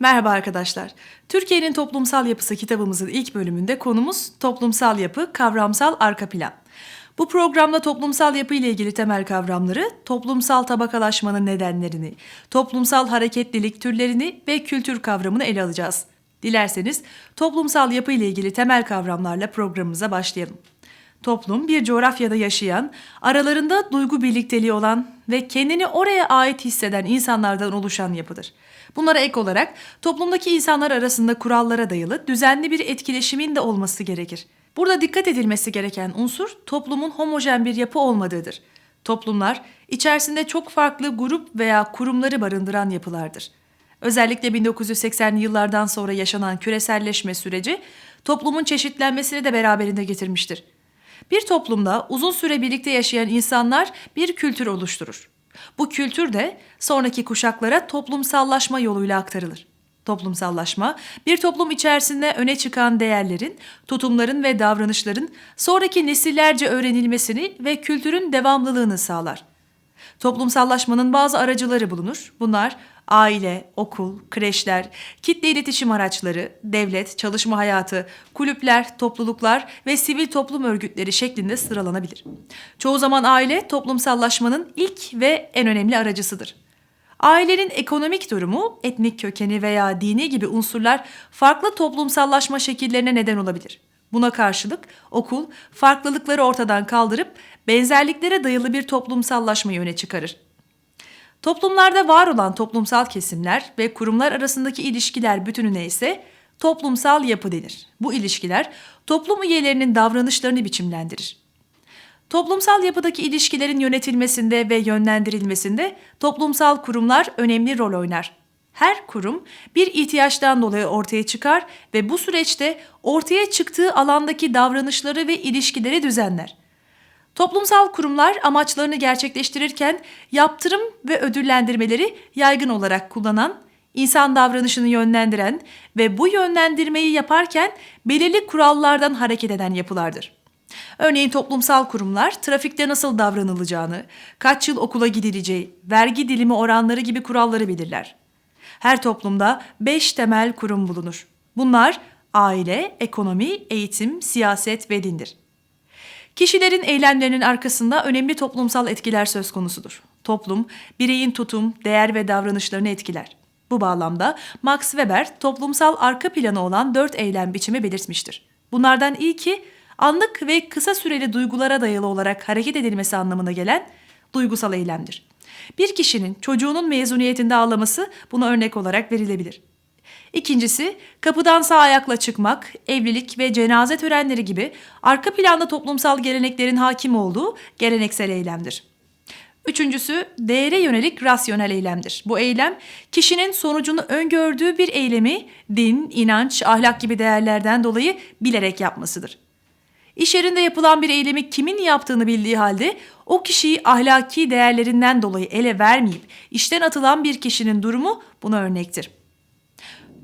Merhaba arkadaşlar. Türkiye'nin toplumsal yapısı kitabımızın ilk bölümünde konumuz toplumsal yapı, kavramsal arka plan. Bu programda toplumsal yapı ile ilgili temel kavramları, toplumsal tabakalaşmanın nedenlerini, toplumsal hareketlilik türlerini ve kültür kavramını ele alacağız. Dilerseniz toplumsal yapı ile ilgili temel kavramlarla programımıza başlayalım. Toplum bir coğrafyada yaşayan, aralarında duygu birlikteliği olan ve kendini oraya ait hisseden insanlardan oluşan yapıdır. Bunlara ek olarak toplumdaki insanlar arasında kurallara dayalı düzenli bir etkileşimin de olması gerekir. Burada dikkat edilmesi gereken unsur toplumun homojen bir yapı olmadığıdır. Toplumlar içerisinde çok farklı grup veya kurumları barındıran yapılardır. Özellikle 1980'li yıllardan sonra yaşanan küreselleşme süreci toplumun çeşitlenmesini de beraberinde getirmiştir. Bir toplumda uzun süre birlikte yaşayan insanlar bir kültür oluşturur. Bu kültür de sonraki kuşaklara toplumsallaşma yoluyla aktarılır. Toplumsallaşma, bir toplum içerisinde öne çıkan değerlerin, tutumların ve davranışların sonraki nesillerce öğrenilmesini ve kültürün devamlılığını sağlar. Toplumsallaşmanın bazı aracıları bulunur. Bunlar aile, okul, kreşler, kitle iletişim araçları, devlet, çalışma hayatı, kulüpler, topluluklar ve sivil toplum örgütleri şeklinde sıralanabilir. Çoğu zaman aile toplumsallaşmanın ilk ve en önemli aracısıdır. Ailenin ekonomik durumu, etnik kökeni veya dini gibi unsurlar farklı toplumsallaşma şekillerine neden olabilir. Buna karşılık okul farklılıkları ortadan kaldırıp benzerliklere dayalı bir toplumsallaşmayı öne çıkarır. Toplumlarda var olan toplumsal kesimler ve kurumlar arasındaki ilişkiler bütününe ise toplumsal yapı denir. Bu ilişkiler toplum üyelerinin davranışlarını biçimlendirir. Toplumsal yapıdaki ilişkilerin yönetilmesinde ve yönlendirilmesinde toplumsal kurumlar önemli rol oynar. Her kurum bir ihtiyaçtan dolayı ortaya çıkar ve bu süreçte ortaya çıktığı alandaki davranışları ve ilişkileri düzenler. Toplumsal kurumlar amaçlarını gerçekleştirirken yaptırım ve ödüllendirmeleri yaygın olarak kullanan, insan davranışını yönlendiren ve bu yönlendirmeyi yaparken belirli kurallardan hareket eden yapılardır. Örneğin toplumsal kurumlar trafikte nasıl davranılacağını, kaç yıl okula gidileceği, vergi dilimi oranları gibi kuralları belirler. Her toplumda beş temel kurum bulunur. Bunlar aile, ekonomi, eğitim, siyaset ve dindir. Kişilerin eylemlerinin arkasında önemli toplumsal etkiler söz konusudur. Toplum, bireyin tutum, değer ve davranışlarını etkiler. Bu bağlamda Max Weber toplumsal arka planı olan dört eylem biçimi belirtmiştir. Bunlardan ilki anlık ve kısa süreli duygulara dayalı olarak hareket edilmesi anlamına gelen duygusal eylemdir. Bir kişinin çocuğunun mezuniyetinde ağlaması buna örnek olarak verilebilir. İkincisi, kapıdan sağ ayakla çıkmak, evlilik ve cenaze törenleri gibi arka planda toplumsal geleneklerin hakim olduğu geleneksel eylemdir. Üçüncüsü, değere yönelik rasyonel eylemdir. Bu eylem, kişinin sonucunu öngördüğü bir eylemi din, inanç, ahlak gibi değerlerden dolayı bilerek yapmasıdır. İş yerinde yapılan bir eylemi kimin yaptığını bildiği halde o kişiyi ahlaki değerlerinden dolayı ele vermeyip işten atılan bir kişinin durumu buna örnektir.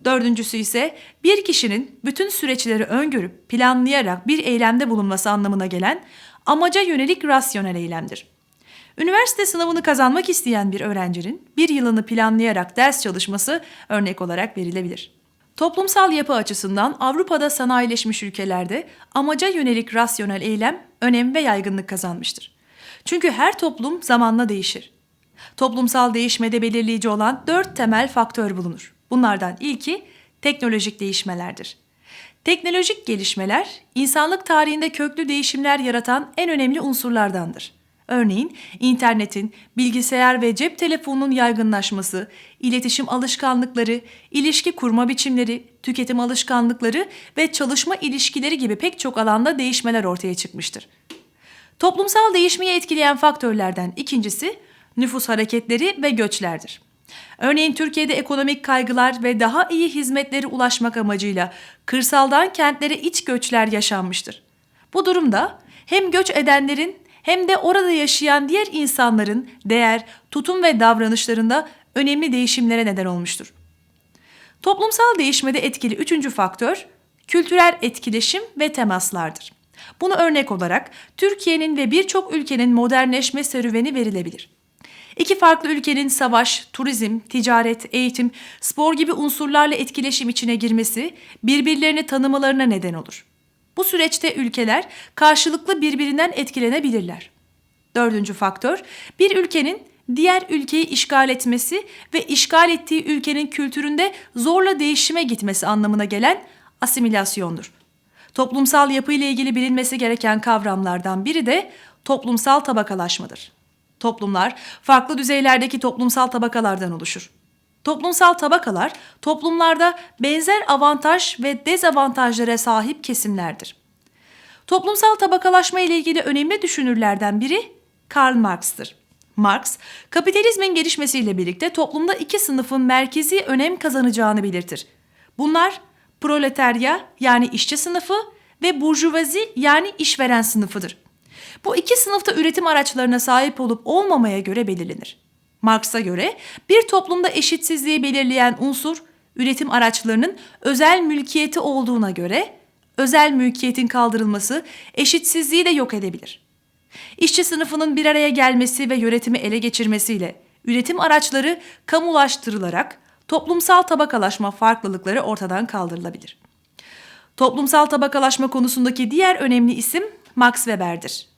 Dördüncüsü ise bir kişinin bütün süreçleri öngörüp planlayarak bir eylemde bulunması anlamına gelen amaca yönelik rasyonel eylemdir. Üniversite sınavını kazanmak isteyen bir öğrencinin bir yılını planlayarak ders çalışması örnek olarak verilebilir. Toplumsal yapı açısından Avrupa'da sanayileşmiş ülkelerde amaca yönelik rasyonel eylem önem ve yaygınlık kazanmıştır. Çünkü her toplum zamanla değişir. Toplumsal değişmede belirleyici olan dört temel faktör bulunur. Bunlardan ilki teknolojik değişmelerdir. Teknolojik gelişmeler insanlık tarihinde köklü değişimler yaratan en önemli unsurlardandır. Örneğin internetin, bilgisayar ve cep telefonunun yaygınlaşması, iletişim alışkanlıkları, ilişki kurma biçimleri, tüketim alışkanlıkları ve çalışma ilişkileri gibi pek çok alanda değişmeler ortaya çıkmıştır. Toplumsal değişmeyi etkileyen faktörlerden ikincisi nüfus hareketleri ve göçlerdir. Örneğin Türkiye'de ekonomik kaygılar ve daha iyi hizmetlere ulaşmak amacıyla kırsaldan kentlere iç göçler yaşanmıştır. Bu durumda hem göç edenlerin hem de orada yaşayan diğer insanların değer, tutum ve davranışlarında önemli değişimlere neden olmuştur. Toplumsal değişmede etkili üçüncü faktör kültürel etkileşim ve temaslardır. Bunu örnek olarak Türkiye'nin ve birçok ülkenin modernleşme serüveni verilebilir. İki farklı ülkenin savaş, turizm, ticaret, eğitim, spor gibi unsurlarla etkileşim içine girmesi birbirlerini tanımalarına neden olur. Bu süreçte ülkeler karşılıklı birbirinden etkilenebilirler. Dördüncü faktör, bir ülkenin diğer ülkeyi işgal etmesi ve işgal ettiği ülkenin kültüründe zorla değişime gitmesi anlamına gelen asimilasyondur. Toplumsal yapı ile ilgili bilinmesi gereken kavramlardan biri de toplumsal tabakalaşmadır. Toplumlar farklı düzeylerdeki toplumsal tabakalardan oluşur. Toplumsal tabakalar toplumlarda benzer avantaj ve dezavantajlara sahip kesimlerdir. Toplumsal tabakalaşma ile ilgili önemli düşünürlerden biri Karl Marx'tır. Marx, kapitalizmin gelişmesiyle birlikte toplumda iki sınıfın merkezi önem kazanacağını belirtir. Bunlar proletarya yani işçi sınıfı ve burjuvazi yani işveren sınıfıdır. Bu iki sınıfta üretim araçlarına sahip olup olmamaya göre belirlenir. Marx'a göre bir toplumda eşitsizliği belirleyen unsur üretim araçlarının özel mülkiyeti olduğuna göre özel mülkiyetin kaldırılması eşitsizliği de yok edebilir. İşçi sınıfının bir araya gelmesi ve yönetimi ele geçirmesiyle üretim araçları kamulaştırılarak toplumsal tabakalaşma farklılıkları ortadan kaldırılabilir. Toplumsal tabakalaşma konusundaki diğer önemli isim Max Weber'dir.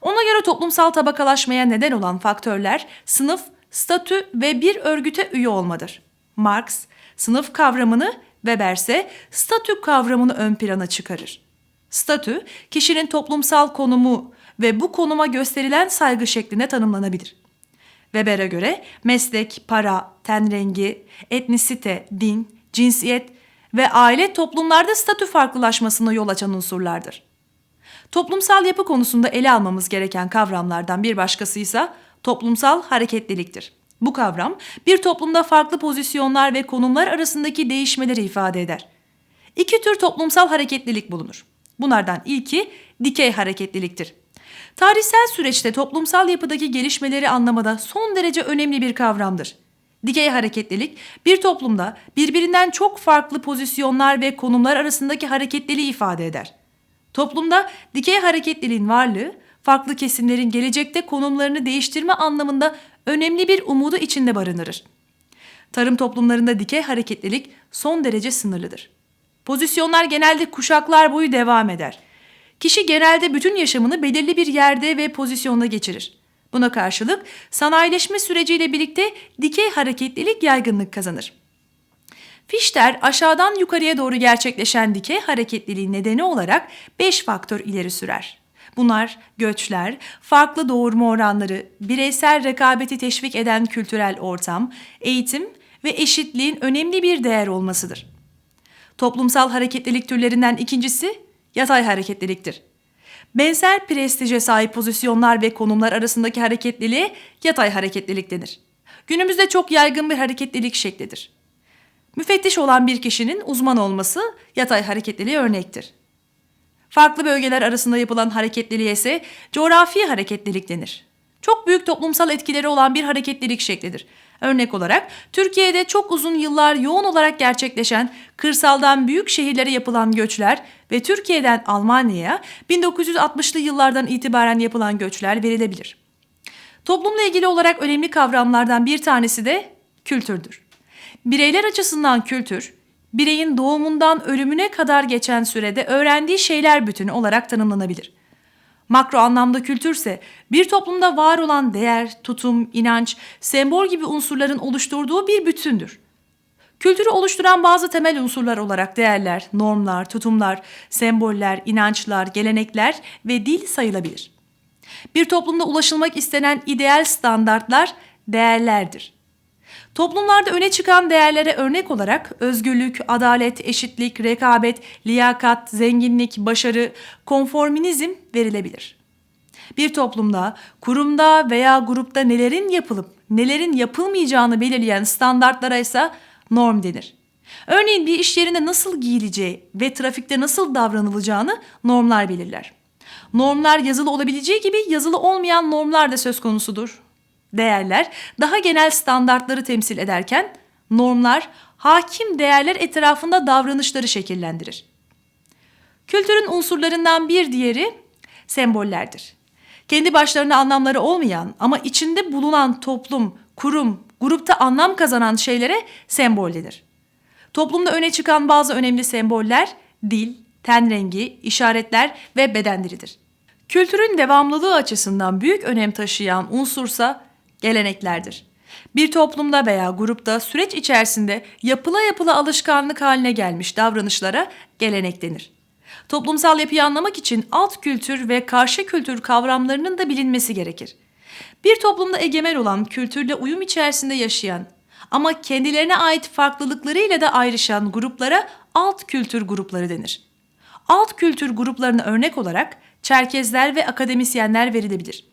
Ona göre toplumsal tabakalaşmaya neden olan faktörler sınıf, statü ve bir örgüte üye olmadır. Marx sınıf kavramını, Weber ise statü kavramını ön plana çıkarır. Statü, kişinin toplumsal konumu ve bu konuma gösterilen saygı şeklinde tanımlanabilir. Weber'e göre meslek, para, ten rengi, etnisite, din, cinsiyet ve aile toplumlarda statü farklılaşmasına yol açan unsurlardır. Toplumsal yapı konusunda ele almamız gereken kavramlardan bir başkası ise toplumsal hareketliliktir. Bu kavram bir toplumda farklı pozisyonlar ve konumlar arasındaki değişmeleri ifade eder. İki tür toplumsal hareketlilik bulunur. Bunlardan ilki dikey hareketliliktir. Tarihsel süreçte toplumsal yapıdaki gelişmeleri anlamada son derece önemli bir kavramdır. Dikey hareketlilik bir toplumda birbirinden çok farklı pozisyonlar ve konumlar arasındaki hareketliliği ifade eder. Toplumda dikey hareketliliğin varlığı farklı kesimlerin gelecekte konumlarını değiştirme anlamında önemli bir umudu içinde barındırır. Tarım toplumlarında dikey hareketlilik son derece sınırlıdır. Pozisyonlar genelde kuşaklar boyu devam eder. Kişi genelde bütün yaşamını belirli bir yerde ve pozisyonda geçirir. Buna karşılık sanayileşme süreciyle birlikte dikey hareketlilik yaygınlık kazanır. Fichter aşağıdan yukarıya doğru gerçekleşen dikey hareketliliğin nedeni olarak 5 faktör ileri sürer. Bunlar göçler, farklı doğurma oranları, bireysel rekabeti teşvik eden kültürel ortam, eğitim ve eşitliğin önemli bir değer olmasıdır. Toplumsal hareketlilik türlerinden ikincisi yatay hareketliliktir. Benzer prestije sahip pozisyonlar ve konumlar arasındaki hareketliliğe yatay hareketlilik denir. Günümüzde çok yaygın bir hareketlilik şeklidir. Müfettiş olan bir kişinin uzman olması yatay hareketliliğe örnektir. Farklı bölgeler arasında yapılan hareketliliğe ise coğrafi hareketlilik denir. Çok büyük toplumsal etkileri olan bir hareketlilik şeklidir. Örnek olarak Türkiye'de çok uzun yıllar yoğun olarak gerçekleşen kırsaldan büyük şehirlere yapılan göçler ve Türkiye'den Almanya'ya 1960'lı yıllardan itibaren yapılan göçler verilebilir. Toplumla ilgili olarak önemli kavramlardan bir tanesi de kültürdür. Bireyler açısından kültür, bireyin doğumundan ölümüne kadar geçen sürede öğrendiği şeyler bütünü olarak tanımlanabilir. Makro anlamda kültürse bir toplumda var olan değer, tutum, inanç, sembol gibi unsurların oluşturduğu bir bütündür. Kültürü oluşturan bazı temel unsurlar olarak değerler, normlar, tutumlar, semboller, inançlar, gelenekler ve dil sayılabilir. Bir toplumda ulaşılmak istenen ideal standartlar değerlerdir. Toplumlarda öne çıkan değerlere örnek olarak özgürlük, adalet, eşitlik, rekabet, liyakat, zenginlik, başarı, konforminizm verilebilir. Bir toplumda, kurumda veya grupta nelerin yapılıp nelerin yapılmayacağını belirleyen standartlara ise norm denir. Örneğin bir iş yerinde nasıl giyileceği ve trafikte nasıl davranılacağını normlar belirler. Normlar yazılı olabileceği gibi yazılı olmayan normlar da söz konusudur değerler daha genel standartları temsil ederken normlar hakim değerler etrafında davranışları şekillendirir. Kültürün unsurlarından bir diğeri sembollerdir. Kendi başlarına anlamları olmayan ama içinde bulunan toplum, kurum, grupta anlam kazanan şeylere sembol denir. Toplumda öne çıkan bazı önemli semboller dil, ten rengi, işaretler ve beden dilidir. Kültürün devamlılığı açısından büyük önem taşıyan unsursa geleneklerdir. Bir toplumda veya grupta süreç içerisinde yapıla yapıla alışkanlık haline gelmiş davranışlara gelenek denir. Toplumsal yapıyı anlamak için alt kültür ve karşı kültür kavramlarının da bilinmesi gerekir. Bir toplumda egemen olan kültürle uyum içerisinde yaşayan ama kendilerine ait farklılıklarıyla da ayrışan gruplara alt kültür grupları denir. Alt kültür gruplarına örnek olarak Çerkezler ve akademisyenler verilebilir.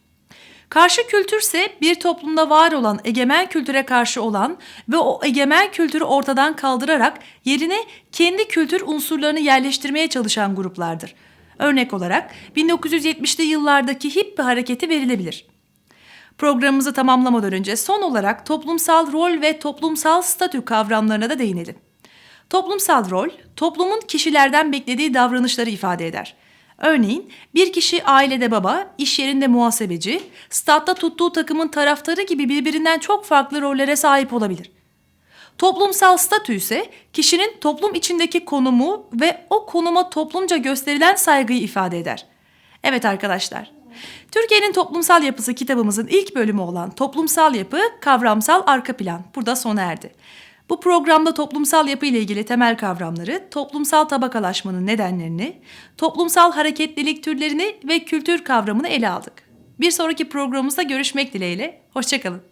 Karşı kültürse bir toplumda var olan egemen kültüre karşı olan ve o egemen kültürü ortadan kaldırarak yerine kendi kültür unsurlarını yerleştirmeye çalışan gruplardır. Örnek olarak 1970'li yıllardaki hippie hareketi verilebilir. Programımızı tamamlamadan önce son olarak toplumsal rol ve toplumsal statü kavramlarına da değinelim. Toplumsal rol, toplumun kişilerden beklediği davranışları ifade eder. Örneğin bir kişi ailede baba, iş yerinde muhasebeci, statta tuttuğu takımın taraftarı gibi birbirinden çok farklı rollere sahip olabilir. Toplumsal statü ise kişinin toplum içindeki konumu ve o konuma toplumca gösterilen saygıyı ifade eder. Evet arkadaşlar, Türkiye'nin toplumsal yapısı kitabımızın ilk bölümü olan toplumsal yapı, kavramsal arka plan burada sona erdi. Bu programda toplumsal yapı ile ilgili temel kavramları, toplumsal tabakalaşmanın nedenlerini, toplumsal hareketlilik türlerini ve kültür kavramını ele aldık. Bir sonraki programımızda görüşmek dileğiyle, hoşçakalın.